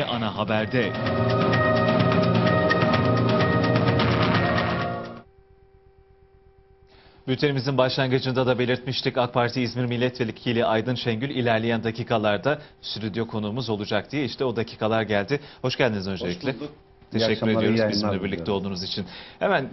ana haberde. Bültenimizin başlangıcında da belirtmiştik AK Parti İzmir Milletvekili Aydın Şengül ilerleyen dakikalarda stüdyo konuğumuz olacak diye işte o dakikalar geldi. Hoş geldiniz öncelikle. bulduk. İyi Teşekkür ediyoruz bizimle birlikte olduğunuz için. Hemen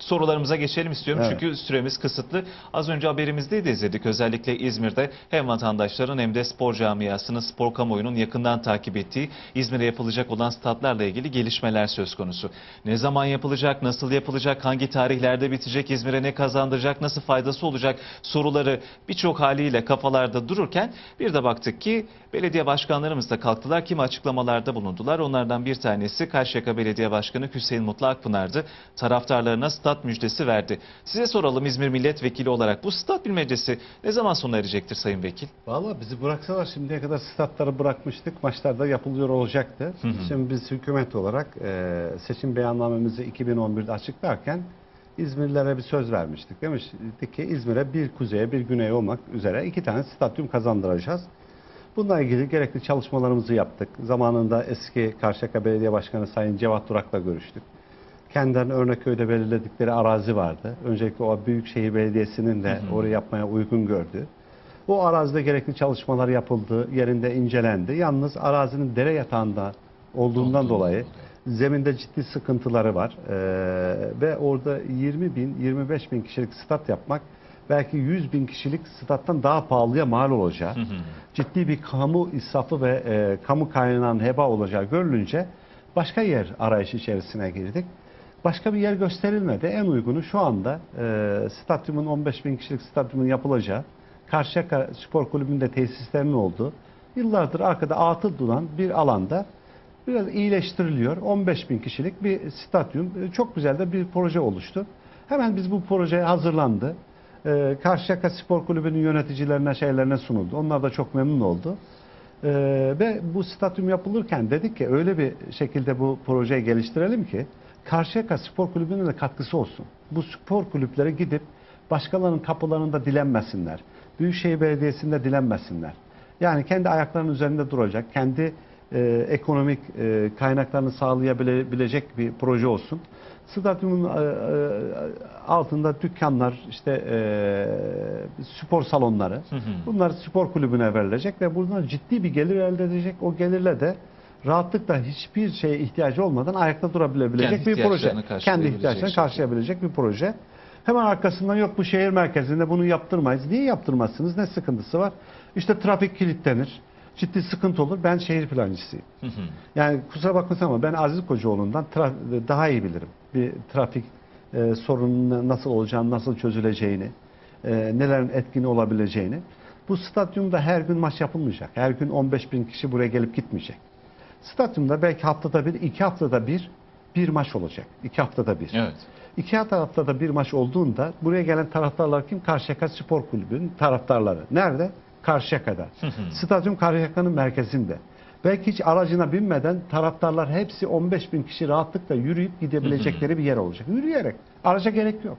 sorularımıza geçelim istiyorum Evet. çünkü süremiz kısıtlı. Az önce haberimizde de izledik. Özellikle İzmir'de hem vatandaşların hem de spor camiasının, spor kamuoyunun yakından takip ettiği İzmir'e yapılacak olan statlarla ilgili gelişmeler söz konusu. Ne zaman yapılacak, nasıl yapılacak, hangi tarihlerde bitecek, İzmir'e ne kazandıracak, nasıl faydası olacak soruları birçok haliyle kafalarda dururken bir de baktık ki belediye başkanlarımız da kalktılar. Kimi açıklamalarda bulundular. Onlardan bir tanesi Karşıyaka Belediye Başkanı Hüseyin Mutlu Akpınar'dı. Taraftarlarına stat müjdesi verdi. Size soralım İzmir Milletvekili olarak bu stat bilmecesi ne zaman sona erecektir Sayın Vekil? Valla bizi bıraksalar şimdiye kadar statları bırakmıştık. Maçlarda yapılıyor olacaktı. Hı hı. Şimdi biz hükümet olarak e, seçim beyannamemizi 2011'de açıklarken İzmirlilere bir söz vermiştik. Demiştik ki İzmir'e bir kuzeye bir güneye olmak üzere iki tane stadyum kazandıracağız. Bununla ilgili gerekli çalışmalarımızı yaptık. Zamanında eski Karşıyaka Belediye Başkanı Sayın Cevat Durak'la görüştük. Kendilerine Örnekköy'de belirledikleri arazi vardı. Öncelikle o Büyükşehir Belediyesi'nin de orayı yapmaya uygun gördü. Bu arazide gerekli çalışmalar yapıldı, yerinde incelendi. Yalnız arazinin dere yatağında olduğundan dolayı zeminde ciddi sıkıntıları var. Ee, ve orada 20 bin, 25 bin kişilik stat yapmak belki 100 bin kişilik stat'tan daha pahalıya mal olacağı, Hı hı. ciddi bir kamu israfı ve e, kamu kaynağının heba olacağı görülünce başka yer arayış içerisine girdik. Başka bir yer gösterilmedi. En uygunu şu anda e, stadyumun 15 bin kişilik stadyumun yapılacağı, Karşıyaka Spor Kulübü'nde tesislerinin olduğu, yıllardır arkada atıl duran bir alanda biraz iyileştiriliyor. 15 bin kişilik bir stadyum. E, Çok güzel de bir proje oluştu. Hemen biz bu projeye hazırlandı. E, Karşıyaka Spor Kulübü'nün yöneticilerine, şeylerine sunuldu. Onlar da çok memnun oldu. E, ve bu stadyum yapılırken dedik ki öyle bir şekilde bu projeyi geliştirelim ki Karşıyaka Spor Kulübü'nün de katkısı olsun. Bu spor kulüpleri gidip başkalarının kapılarında dilenmesinler. Büyükşehir Belediyesi'nde dilenmesinler. Yani kendi ayaklarının üzerinde duracak, kendi e, ekonomik e, kaynaklarını sağlayabilecek bir proje olsun. Stadyumun e, e, altında dükkanlar, işte e, spor salonları, Hı hı. bunlar spor kulübüne verilecek ve buradan ciddi bir gelir elde edecek. O gelirle de rahatlıkla hiçbir şeye ihtiyacı olmadan ayakta durabilebilecek Kendi bir proje. Kendi ihtiyaçlarını şekilde. karşılayabilecek bir proje. Hemen arkasından yok bu şehir merkezinde bunu yaptırmayız. Niye yaptırmazsınız? Ne sıkıntısı var? İşte trafik kilitlenir. Ciddi sıkıntı olur. Ben şehir plancısıyım. Hı hı. Yani kusura bakmasın ama ben Aziz Kocaoğlu'ndan daha iyi bilirim. Bir trafik e, sorunun nasıl olacağını, nasıl çözüleceğini, e, nelerin etkin olabileceğini. Bu stadyumda her gün maç yapılmayacak. Her gün 15 bin kişi buraya gelip gitmeyecek. Stadyumda belki haftada bir, iki haftada bir bir maç olacak. İki haftada bir. Evet. İki haftada bir maç olduğunda buraya gelen taraftarlar kim? Karşıyaka Spor Kulübü'nün taraftarları. Nerede? Karşıyaka'da. Stadyum Karşıyaka'nın merkezinde. Belki hiç aracına binmeden taraftarlar hepsi 15 bin kişi rahatlıkla yürüyüp gidebilecekleri bir yer olacak. Yürüyerek. Araca gerek yok.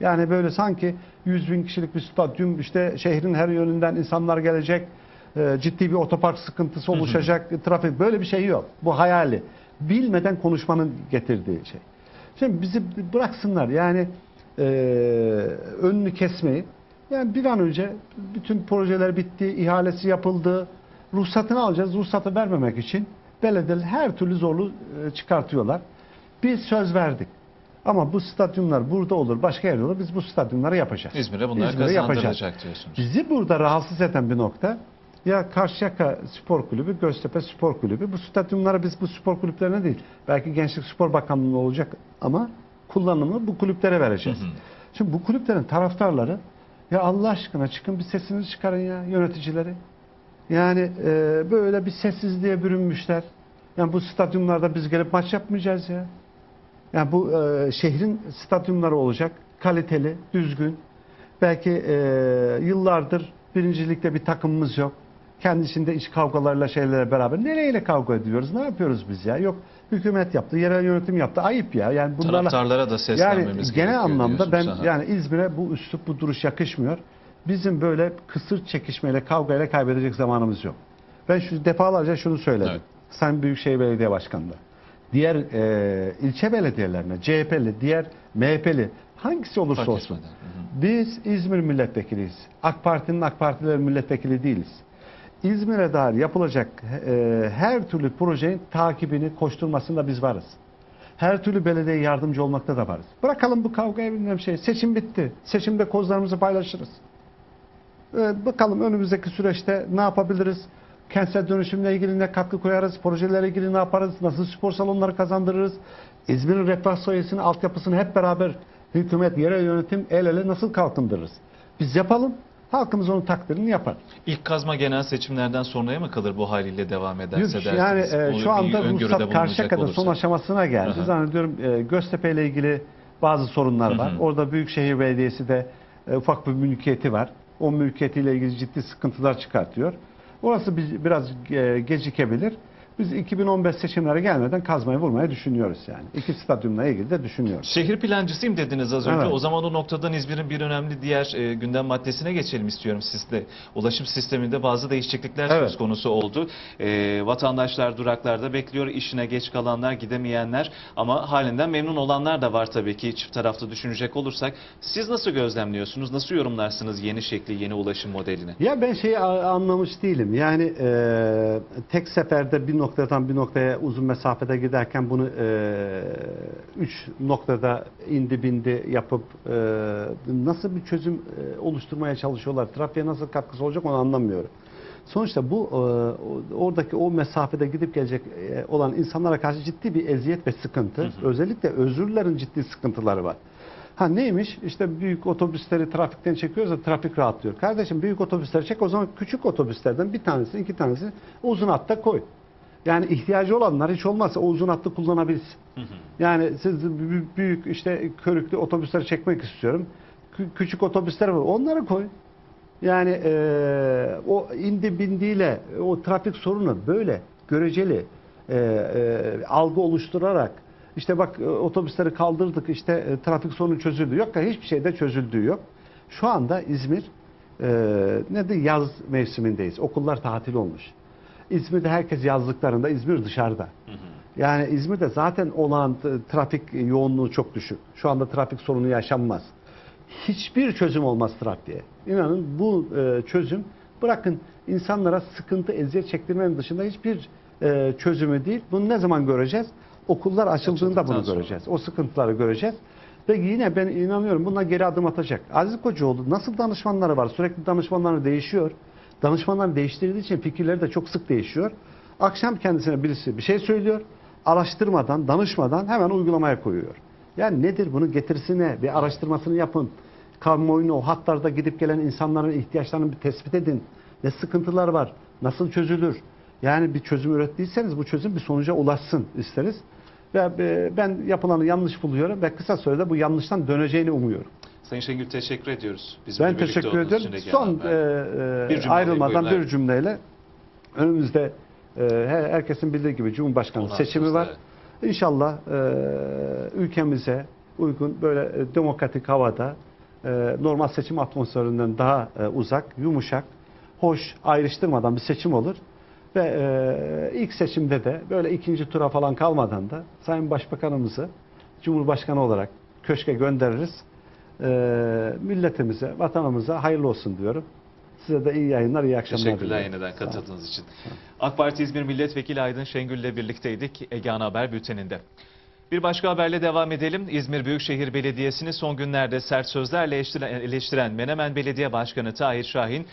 Yani böyle sanki 100 bin kişilik bir stadyum işte şehrin her yönünden insanlar gelecek. E, Ciddi bir otopark sıkıntısı oluşacak. Trafik böyle bir şey yok. Bu hayali. Bilmeden konuşmanın getirdiği şey. Şimdi bizi bıraksınlar yani e, önünü kesmeyi. Yani bir an önce bütün projeler bitti, ihalesi yapıldı. Ruhsatını alacağız. Ruhsatı vermemek için belediyeler her türlü zorluğu e, çıkartıyorlar. Biz söz verdik. Ama bu stadyumlar burada olur, başka yerde olur. Biz bu stadyumları yapacağız. İzmir'e bunlar İzmir'e yapacağız. kazandırılacak diyorsunuz. Bizi burada rahatsız eden bir nokta ya Karşıyaka Spor Kulübü, Göztepe Spor Kulübü. Bu stadyumlara biz bu spor kulüplerine değil, belki Gençlik Spor Bakanlığı'na olacak ama kullanımını bu kulüplere vereceğiz. Hı hı. Şimdi bu kulüplerin taraftarları ya Allah aşkına çıkın bir sesinizi çıkarın ya yöneticileri. Yani e, böyle bir sessizliğe bürünmüşler. Yani bu stadyumlarda biz gelip maç yapmayacağız ya. Yani bu e, şehrin stadyumları olacak. Kaliteli, düzgün. Belki e, yıllardır birincilikte bir takımımız yok. Kendisinde iç kavgalarla şeylerle beraber. Nereyle kavga ediyoruz? Ne yapıyoruz biz ya? Yok hükümet yaptı, yerel yönetim yaptı. Ayıp ya. Yani bunlarla Taraftarlara da seslenmemiz yani genel anlamda ben. Aha. yani İzmir'e bu üslup, bu duruş yakışmıyor. Bizim böyle kısır çekişmeyle, kavgayla kaybedecek zamanımız yok. Ben şu defalarca şunu söyledim. Evet. Sayın Büyükşehir Belediye Başkanı'nda. Diğer e, ilçe belediyelerine, CHP'li, diğer MHP'li hangisi olursa Fark olsun. etmeden. Biz İzmir milletvekiliyiz. AK Parti'nin AK Partiler milletvekili değiliz. İzmir'e dair yapılacak e, her türlü projenin takibini, koşturmasında biz varız. Her türlü belediye yardımcı olmakta da varız. Bırakalım bu kavgaya bilmem şey. Seçim bitti. Seçimde kozlarımızı paylaşırız. E, bakalım önümüzdeki süreçte ne yapabiliriz? Kentsel dönüşümle ilgili ne katkı koyarız? Projelerle ilgili ne yaparız? Nasıl spor salonları kazandırırız? İzmir'in refah sayesini, altyapısını hep beraber hükümet, yerel yönetim el ele nasıl kalkındırırız? Biz yapalım. Halkımız onun takdirini yapar. İlk kazma genel seçimlerden sonraya mı kalır bu haliyle devam ederse Yok, yani e, şu anda ruhsat Karşıyaka'da son aşamasına geldi. Aha. Zannediyorum e, Göztepe ile ilgili bazı sorunlar var. Hı hı. Orada Büyükşehir Belediyesi de e, ufak bir mülkiyeti var. O mülkiyetiyle ilgili ciddi sıkıntılar çıkartıyor. Orası biraz e, gecikebilir. Biz 2015 seçimlere gelmeden kazmayı vurmayı düşünüyoruz yani. İki stadyumla ilgili de düşünüyoruz. Şehir plancısıyım dediniz az önce. Evet. O zaman o noktadan İzmir'in bir önemli diğer e, gündem maddesine geçelim istiyorum sizle. Ulaşım sisteminde bazı değişiklikler Evet. söz konusu oldu. E, vatandaşlar duraklarda bekliyor. işine geç kalanlar, gidemeyenler ama halinden memnun olanlar da var tabii ki çift taraflı düşünecek olursak. Siz nasıl gözlemliyorsunuz? Nasıl yorumlarsınız yeni şekli, yeni ulaşım modelini? Ya ben şeyi anlamış değilim. Yani e, tek seferde bir noktadan bir noktaya uzun mesafede giderken bunu e, üç noktada indi bindi yapıp e, nasıl bir çözüm e, oluşturmaya çalışıyorlar? Trafiğe nasıl katkısı olacak onu anlamıyorum. Sonuçta bu e, oradaki o mesafede gidip gelecek e, olan insanlara karşı ciddi bir eziyet ve sıkıntı. Özellikle özürlerin ciddi sıkıntıları var. Ha neymiş? İşte büyük otobüsleri trafikten çekiyoruz da trafik rahatlıyor. Kardeşim büyük otobüsleri çek o zaman küçük otobüslerden bir tanesi, iki tanesi uzun hatta koy. Yani ihtiyacı olanlar hiç olmazsa o uzun hattı kullanabilsin. Yani siz bü- büyük işte körüklü otobüsleri çekmek istiyorum. Kü- küçük otobüsler var. Onları koy. Yani eee, o indi bindiyle o trafik sorunu böyle göreceli eee, eee, algı oluşturarak işte bak e, otobüsleri kaldırdık işte e, trafik sorunu çözüldü. Yok ya hiçbir şeyde çözüldüğü yok. Şu anda İzmir eee ne de yaz mevsimindeyiz. Okullar tatil olmuş. İzmir'de herkes yazlıklarında, İzmir dışarıda. Yani İzmir'de zaten olan trafik yoğunluğu çok düşük. Şu anda trafik sorunu yaşanmaz. Hiçbir çözüm olmaz trafiğe. İnanın bu e, çözüm bırakın insanlara sıkıntı, eziyet çektirmenin dışında hiçbir e, çözümü değil. Bunu ne zaman göreceğiz? Okullar açıldığında bunu göreceğiz. O sıkıntıları göreceğiz. Ve yine ben inanıyorum bundan geri adım atacak. Aziz Kocaoğlu nasıl danışmanları var? Sürekli danışmanları değişiyor. Danışmanlar değiştirdiği için fikirleri de çok sık değişiyor. Akşam kendisine birisi bir şey söylüyor. Araştırmadan, danışmadan hemen uygulamaya koyuyor. Yani nedir bunu getirisine bir araştırmasını yapın. Kamuoyunu o hatlarda gidip gelen insanların ihtiyaçlarını bir tespit edin. Ne sıkıntılar var? Nasıl çözülür? Yani bir çözüm ürettiyseniz bu çözüm bir sonuca ulaşsın isteriz. Ve e, ben yapılanı yanlış buluyorum ve kısa sürede bu yanlıştan döneceğini umuyorum. Sayın Şengül teşekkür ediyoruz. Bizimle Ben teşekkür Ege Son e, e, Bir ayrılmadan bir cümleyle önümüzde e, her- herkesin bildiği gibi Cumhurbaşkanı 16 seçimi var. evet. İnşallah e, ülkemize uygun böyle e, demokratik havada e, normal seçim atmosferinden daha e, uzak, yumuşak, hoş, ayrıştırmadan bir seçim olur. Ve e, ilk seçimde de böyle ikinci tura falan kalmadan da Sayın Başbakanımızı Cumhurbaşkanı olarak köşke göndeririz. E, milletimize, vatanımıza hayırlı olsun diyorum. Size de iyi yayınlar, iyi akşamlar Teşekkürler diliyorum. yeniden katıldığınız için. AK Parti İzmir Milletvekili Aydın Şengül ile birlikteydik Egehan Haber Bülteni'nde. Bir başka haberle devam edelim. İzmir Büyükşehir Belediyesi'ni son günlerde sert sözlerle eleştiren Menemen Belediye Başkanı Tahir Şahin